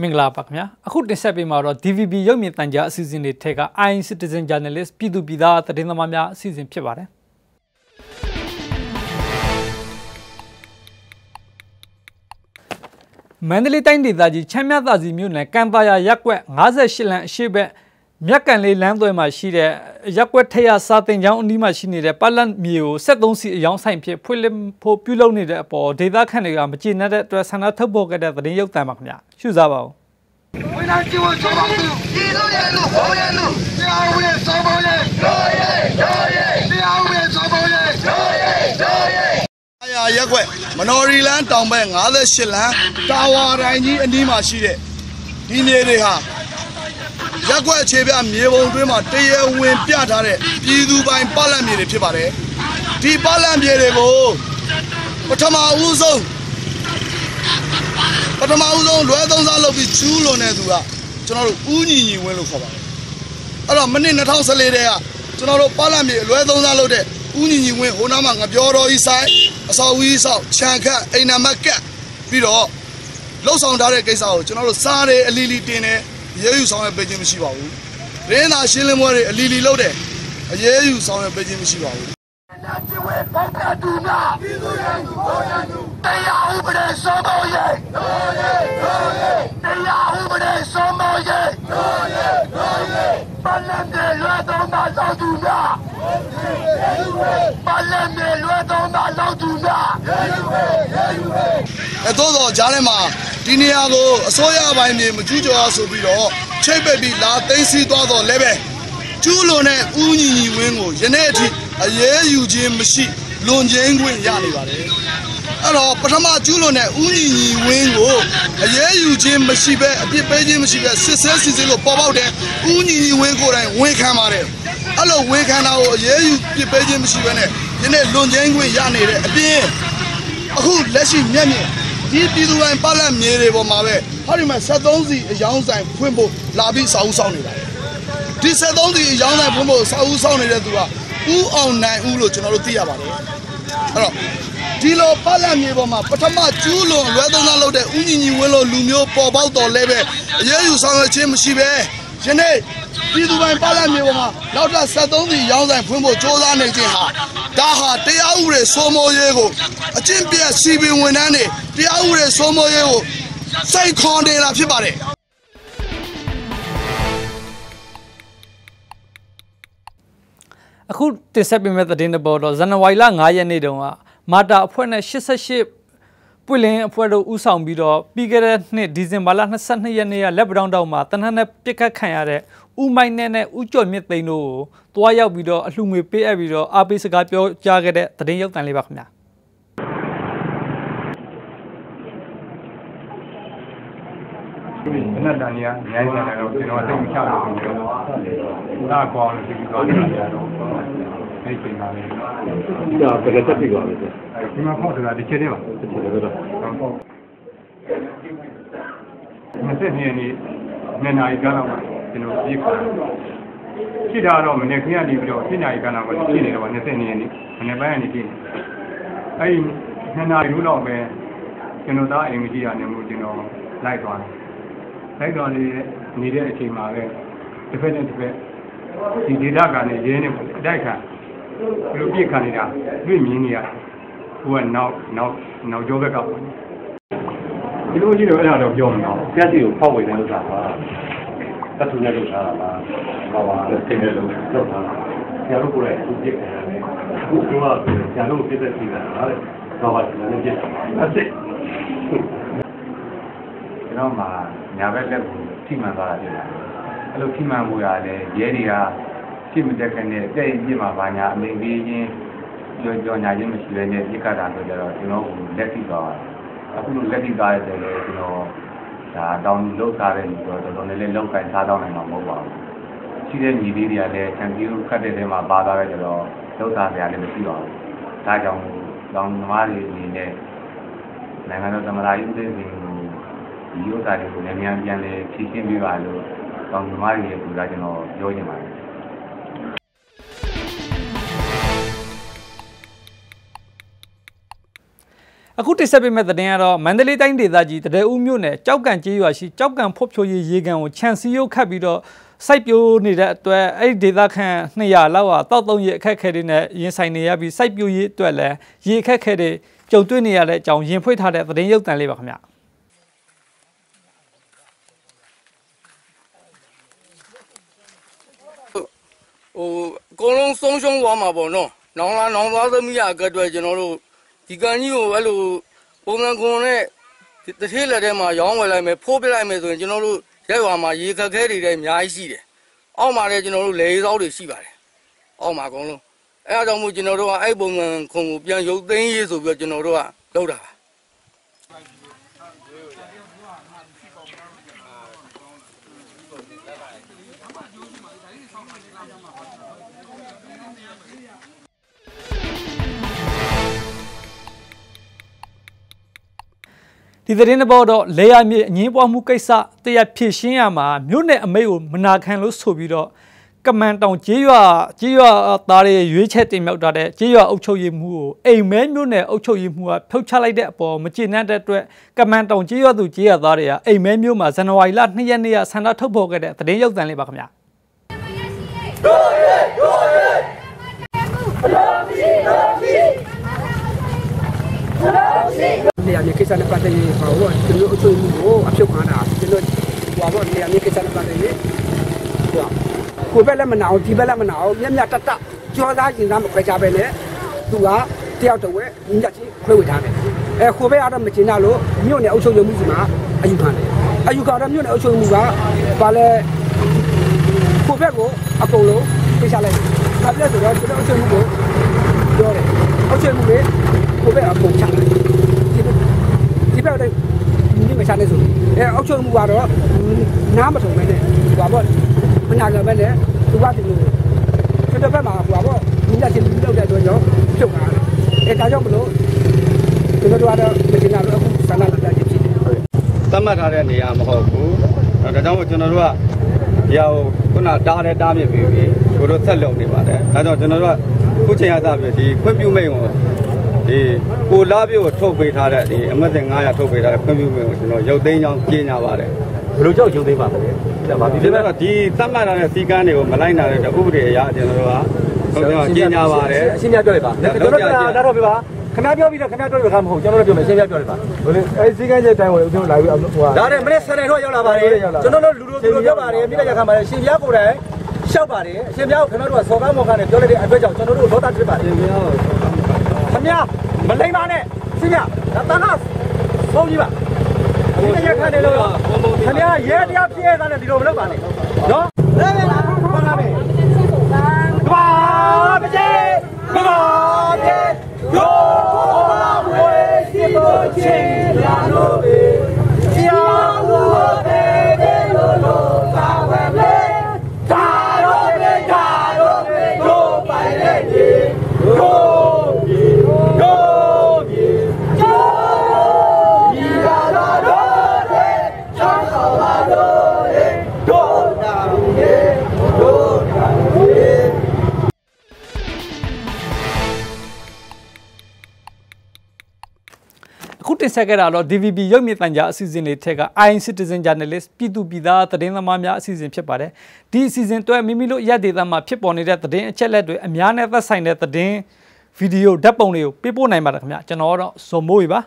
မင်္ဂလာပါခင်ဗျာအခုတင်ဆက်ပေးမှာတော့ DVB ရုပ်မြင်သံကြားအစီအစဉ်တွေထက်က i Citizen Journalist ပြည်သူပြည်သားသတင်းသမားများအစီအစဉ်ဖြစ်ပါတယ်မန္တလေးတိုင်းဒေသကြီးချမ်းမြသာစီမြို့နယ်ကံပါယာရက်ကွက်58လမ်းအရှိဘက် မြက်ကန်လေးလမ်းသွယ်မှာရှိတဲ့ရက်ွက်ထရစာတင်ကျောင်းအနီးမှာရှိနေတဲ့ပတ်လက်မြေကို73စီအယောင်ဆိုင်ဖြစ်ဖွင့်လင်းဖို့ပြုလုပ်နေတဲ့အပေါ်ဒေသခံတွေကမကျေနပ်တဲ့အတွက်ဆန္ဒထုတ်ဖော်ခဲ့တဲ့သတင်းရုပ်သံပါခင်ဗျာရှုစားပါဦးဝင်လာကြည့်ဖို့ဆောင်းပါဦးဒီလိုရလို့ဟောရလို့တရားဝင်ဆောင်းပါရဲ့ရောရဲ့ရောရဲ့တရားဝင်ဆောင်းပါရဲ့ရောရဲ့ရောရဲ့အရာရက်ွက်မနော်ရီလန်းတောင်ဘက်58လမ်းတာဝါတိုင်းကြီးအနီးမှာရှိတဲ့ဒီနေတွေဟာ ရက်ွက်အခြေပြမြေပုံတွင်းမှာတရဝင်ပြထားတဲ့ပြည်သူပိုင်ပတ်လက်မြေတွေဖြစ်ပါတယ်ဒီပတ်လက်မြေတွေကိုပထမဦးဆုံးပထမဦးဆုံးလွဲသုံးစားလုပ်ပြီးကျူးလွန်တဲ့သူကကျွန်တော်တို့ဦးညီညီဝင်းလို့ခေါ်ပါတယ်အဲ့တော့မနစ်2014တဲ့ကကျွန်တော်တို့ပတ်လက်မြေလွဲသုံးစားလုပ်တဲ့ဦးညီညီဝင်းဟိုနားမှာငပြောတော်ကြီးဆိုင်အစော်ကြီးဆောက်ခြံခတ်အိမ်နံပါတ်ကတ်ပြီးတော့လှုပ်ဆောင်ထားတဲ့ကိစ္စကိုကျွန်တော်တို့စားတယ်အလီလီတင်တယ် ရေးယူဆောင်ရွက်ပေးခြင်းမရှိပါဘူး။ရင်းသာရှင်းလင်းပွဲတွေအလီလီလုပ်တယ်။ရေးယူဆောင်ရွက်ပေးခြင်းမရှိပါဘူး။နာချဝေပေါကတူနာပြည်သူရဲ့ဘောရန်သူတရားဥပဒေစိုးမိုးရေးတော်ရေးတော်ရေးတရားဥပဒေစိုးမိုးရေးတော်ရေးတော်ရေးပလန်တဲ့လွတ်တော်မှာသောသူများ ပါလမေလွဲသုံးတာလောက်သူများအဲသို့တော်ကြားထဲမှာဒီနေရာကိုအစိုးရပိုင်းနေမကြည့်ကြော်ဆိုပြီးတော့ချိတ်ပက်ပြီးလာသိမ်းဆီးသွားတော့လည်းပဲကျူးလွန်တဲ့ဦးညီညီဝင်းကိုယနေ့အထိအရေးယူခြင်းမရှိလွန်ချင်းခွင့်ရနေပါတယ်အဲ့တော့ပထမကျူးလွန်တဲ့ဦးညီညီဝင်းကိုအရေးယူခြင်းမရှိဘဲအပြစ်ပေးခြင်းမရှိဘဲစစ်ဆဲစစ်ဆေးလို့ပေါ်ပေါက်တဲ့ဦးညီညီဝင်းကိုယ်တိုင်ဝန်ခံပါတယ် အဲ့လိုဝန်ခံတာကိုအရေးယူပြစ်ပေးခြင်းမရှိပဲနဲ့ယနေ့လွန်ချင်းခွင့်ရနေတဲ့အပြင်အခုလက်ရှိမျက်မြင်ဒီပြည်သူတိုင်းပတ်လက်မြေတွေပေါ်မှာပဲဟောဒီမှာ73စီအယောင်းဆိုင်ဖွင့်ဖို့လာပြီးစာအုပ်ဆောင်နေတာဒီ73စီအယောင်းဆိုင်ဖွင့်ဖို့စာအုပ်ဆောင်နေတဲ့သူကဦးအောင်နိုင်ဦးလို့ကျွန်တော်တို့သိရပါတယ်အဲ့တော့ဒီလိုပတ်လက်မြေပေါ်မှာပထမကျူးလွန်လွဲသုံးစားလုပ်တဲ့ဦးညီညီဝင်းလိုလူမျိုးပေါ်ပေါက်တော်လဲပဲအရေးယူဆောင်ရွက်ခြင်းမရှိပဲယနေ့ ပြည်သူပိုင်းပတ်လက်မြေပေါ်မှာနောက်ထပ်73စီရောင်းဆိုင်ဖွင့်ဖို့စ조사နေခြင်းဟာဒါဟာတရားဥပဒေစိုးမိုးရေးကိုအကျင့်ပြတ်စီပင်ဝန်ထမ်းတွေတရားဥပဒေစိုးမိုးရေးကိုစိတ်ခေါ်နေတာဖြစ်ပါတယ်အခုတင်ဆက်ပေးမယ့်သတင်းတစ်ပေါ်တော့ဇန်နဝါရီလ9ရက်နေ့တုန်းကမာတာအဖွဲ့နဲ့88 ပွင့်လင်းအဖွဲ့တို့ဥဆောင်ပြီးတော့ပြီးခဲ့တဲ့နှစ်ဒီဇင်ဘာလ22ရက်နေ့ကလက်ပတောင်းတောင်မှာတနက်နဲ့ပြစ်ခတ်ခံရတဲ့ဥမိုင်းနဲ့နဲ့ဥကျော်မြင့်သိန်းတို့ကိုတွားရောက်ပြီးတော့အလှငွေပေးအပ်ပြီးတော့အားပေးစကားပြောကြားခဲ့တဲ့သတင်းရုပ်သံလေးပါခင်ဗျာ နက်တန်ကြီးအများကြီးရတယ်တော့ကျွန်တော်တိတ်မချလို့ဆိုတော့ဒါကောင်းလို့ဒီကောင်းနေတာတော့အဲ့ချိန်ပါလေဒီကဘယ်ကတက်ပြီပါလဲဆိုဒီမှာဖောက်တာဒီချက်တည်းပါတစ်ချက်တော့မစက်နေနေနှစ်နာရီကားလောက်ကျွန်တော်ပြေးခါရှိတာတော့မနေ့ခင်းကနေပြီးတော့7နာရီကားလောက်ကရှိနေတော့20နေနေမနေ့ပိုင်းကနေပြင်အဲ့ဒီနှစ်နာရီလောက်ပဲကျွန်တော်သားအိမ်မကြီးရနေမှုကျွန်တော်လိုက်သွားတယ် လိုက်သွားနေနေတဲ့အချိန်မှာပဲတစ်ဖက်နဲ့တစ်ဖက်ဒီဒေတာကနေရင်းနေအတိုက်ခံဘယ်လိုပြစ်ခံနေတာတွေ့မြင်နေရဟိုကနောက်နောက်နောက်ကျောဘက်ကပေါ့ဒီလိုကြီးတော့အဲ့ဒါတော့ပြောမလို့ပြက်စီကိုဖောက်ဝင်နေလို့ဆိုတာတတ်သူနဲ့လို့ထားတာပါဟောပါဆင်းနေလို့လောက်တာဆရာတို့ကိုယ်တိုင်သူပြစ်ခံရတယ်အခုကဆရာတို့ပြစ်သက်စီတာဟာလေတော့ပါဒီနေ့ပြစ်တာအစ်စ်ကျွန်တော်မှ ညာဘက်လက်ကိုထိမှန်သွားတာဖြစ်တယ်အဲ့လိုထိမှန်မှုရလဲရဲတွေကဖြစ်မတက်ခနဲ့တဲ့ရင်ပြစ်မှာဘာညာအမိန်ပေးခြင်းကြောကြောညာခြင်းမရှိဘဲနဲ့ပြစ်ခတ်တာဆိုကြတော့ကျွန်တော်ကလက်ထိသွားတယ်အခုလိုလက်ထိသွားရတယ်လေကျွန်တော်ဒါတောင်းလောက်စားတဲ့လူတော့တော်တော်လေးလေးလောက်ကင်စားတော့နိုင်မှာမဟုတ်ပါဘူးရှိတဲ့ညီလေးတွေကလည်းချန်ပီယံခတ်တဲ့ထဲမှာပါသွားတဲ့ကြတော့လောက်စားစရာလည်းမရှိပါဘူးဒါကြောင့်တောင်းသမားတွေအနေနဲ့နိုင်ငံတော်သမ္မတကြီးဦးသိန်းစိန်ကို ဒီဥစ္စာတွေကိုလည်းမြန်ပြန်လဲဖြည့်ရှင်းပေးပါလို့ကောင်းသမားတွေရဲ့ပူဇာကျွန်တော်ပြောချင်ပါတယ်အအခုတိဆက်ပေးမဲ့သတင်းကတော့မန္တလေးတိုင်းဒေသကြီးတရဲဦးမြို့နယ်ကြောက်ကံကျေးရွာရှိကြောက်ကံဖွတ်ဖြိုးရေးရေကန်ကိုခြံစည်းရုပ်ခတ်ပြီးတော့စိုက်ပျိုးနေတဲ့အတွက်အဲ့ဒီဒေသခံ200လောက်ဟာတောက်သုံးရေအခက်ခဲတွေနဲ့ရင်ဆိုင်နေရပြီးစိုက်ပျိုးရေးအတွက်လည်းရေအခက်ခဲတွေကြုံတွေ့နေရတဲ့အကြောင်းရင်ဖွင့်ထားတဲ့သတင်းရုပ်သံလေးပါခင်ဗျာ ဟိုအကုန်လုံးဆုံးရှုံးသွားမှာပေါ့နော်။နောင်လာနောင်သွားသမီးရအကအတွက်ကျွန်တော်တို့ဒီကန်ကြီးကိုအဲ့လိုပုံမှန်ခွန်နဲ့တစ်ထေးလက်ထဲမှာရောင်းဝယ်လိုက်မယ်ဖိုးပြလိုက်မယ်ဆိုရင်ကျွန်တော်တို့ရက်ရွာမှာရေခက်ခဲတွေလည်းအများကြီးရှိတယ်။အောက်မှာလည်းကျွန်တော်တို့လေသောတွေရှိပါတယ်။အောက်မှာအကုန်လုံးအဲအကြောင်းမို့ကျွန်တော်တို့ကအဲ့ပုံမှန်ခွန်ကိုပြန်ရုပ်သိမ်းရေးဆိုပြီးတော့ကျွန်တော်တို့ကလုပ်တာပါ။ ဒီသတင်းတစ်ပုဒ်တော့လေယာမြေအငင်းပွားမှုကိစ္စတရားဖြည့်ရှင်းရမှာမြို့နယ်အမိတ်ကိုမနာခံလို့ဆိုပြီးတော့ကမန်တောင်ကျေးရွာကျေးရွာသားတွေရွေးချက်တင်မြောက်ထားတဲ့ကျေးရွာအုပ်ချုပ်ရေးမှုကိုအိမ်မဲမြို့နယ်အုပ်ချုပ်ရေးမှုကဖြုတ်ချလိုက်တဲ့အပေါ်မကျေနပ်တဲ့အတွက်ကမန်တောင်ကျေးရွာသူကျေးရွာသားတွေကအိမ်မဲမြို့မှာဇန်နဝါရီလ2ရက်နေ့ကဆန္ဒထုတ်ဖော်ခဲ့တဲ့သတင်းရုပ်သံလေးပါခင်ဗျာ နေရာမြေကိစ္စနဲ့ပတ်သက်ရင်ဟောတော့ကျွန်တော်အချို့မှုကိုအဖြုတ်ခံတာကျွန်တော်ဟောတော့နေရာမြေကိစ္စနဲ့ပတ်သက်ရင်ဟောကိုဘက်လည်းမနာအောင်ဒီဘက်လည်းမနာအောင်မြက်မြတ်တတကြောသားရင်သားမခွဲကြပဲနဲ့သူကတယောက်တဝက်ညက်ချင်းခွဲဝေထားတယ်အဲကိုဘက်ကတော့မကျင်တာလို့မြို့နယ်အုပ်ချုပ်ရေးမှုစီမှာအယူခံတယ်အယူခံတော့မြို့နယ်အုပ်ချုပ်ရေးမှုကဘာလဲကိုဘက်ကိုအကုန်လုံးသိချလိုက်တယ်ဘာလဲဆိုတော့ကျွန်တော်အုပ်ချုပ်မှုကိုပြောတယ်အုပ်ချုပ်မှုလေကိုဘက်အကုန်ချလိုက် ဒီဘက်တော့ဒီမချနေဆိုအဲအောက်ချုံမှုကတော့နားမထုံမဲနဲ့ဟိုပေါ့မနာကြပဲနဲ့သူကဒီလိုကျွန်တော်ဘက်မှာဟိုပေါ့ဒီလက်ချင်းလောက်တဲ့အတွက်ကြောင့်ဖြုတ်တာအဲဒါကြောင့်မလို့ကျွန်တော်တို့ကတော့မတင်တာတော့အခုဆန္ဒလာတာဖြစ်တယ်သတ်မှတ်ထားတဲ့နေရာမဟုတ်ဘူးအဲဒါကြောင့်မို့ကျွန်တော်တို့ကဒီဟာကိုခုနတားတဲ့တားမြစ်ပြီးပြီးကိုတို့ဆက်လုပ်နေပါတယ်ဒါကြောင့်ကျွန်တော်တို့ကခုချိန်ရသဖြင့်ဒီခွင့်ပြုမိန့်ကို ဒီကိုလာပြို့ထုတ်ပေးထားတဲ့ဒီအမတ်တင်900ထုတ်ပေးထားတဲ့ခွင့်ပြုမိန့်ကိုကျွန်တော်ရုပ်သိမ်းကြောင်းကြီးညာပါတယ်ဘယ်လိုကြောက်ရုံသိမ်းပါမလဲဒါပါဒီဒီလိုဘပဲက်ကဒီသတ်မှတ်ထားတဲ့စီကန်းတွေကိုမလိုက်နိုင်တဲ့ဥပဒေအရကျွန်တော်တို့ကဟုတ်ကဲ့ကြီးညာပါတယ်အရှင်းပြပြောလိုက်ပါကျွန်တော်တို့ကနားတော့ပြပါခင်ဗျားပြောပြီးတော့ခင်ဗျားပြောရတာမဟုတ်ကျွန်တော်တို့ပြောမယ်ရှင်းပြပြောလိုက်ပါဘယ်လိုအဲစီကန်းချက်တိုင်းဝင်ဦးတို့လာပြီးဟိုဟာဒါနဲ့မနေ့ဆယ်နယ်တော့ရောက်လာပါတယ်ကျွန်တော်တို့လူတို့လူတို့ပြောပါတယ်မိလိုက်ရခံပါတယ်ရှင်ပြားကိုယ်တိုင်ရှောက်ပါတယ်ရှင်ပြားကိုခင်ဗျားတို့ကစော်ကားမော်ကားနဲ့ပြောလိုက်တဲ့အတွက်ကြောင့်ကျွန်တော်တို့ဒေါသဖြစ်ပါတယ် ခင်ဗျာမလိမ္မာနဲ့ရှင်ပြဒါတန်းကဆုံးကြီးပါဒီနေ့ရခံတယ်လို့ခင်ဗျားရဲတရားပြည့်တဲ့နဲ့ဒီလိုမလုပ်ပါနဲ့နော် အခုတင်ဆက်ခဲ့တာတော့ DVB ရုပ်မြင်သံကြားအစီအစဉ်လေးထက်က IN Citizen Journalist ပြည်သူပြည်သားသတင်းသမားများအစီအစဉ်ဖြစ်ပါတယ်ဒီအစီအစဉ်အတွက်မိမိတို့ရက်ဒေသမှာဖြစ်ပေါ်နေတဲ့သတင်းအချက်အလက်တွေအများနဲ့သက်ဆိုင်တဲ့သတင်းဗီဒီယိုဓာတ်ပုံတွေကိုပေးပို့နိုင်ပါတယ်ခင်ဗျကျွန်တော်ကတော့ဇွန်မိုးပြီပါ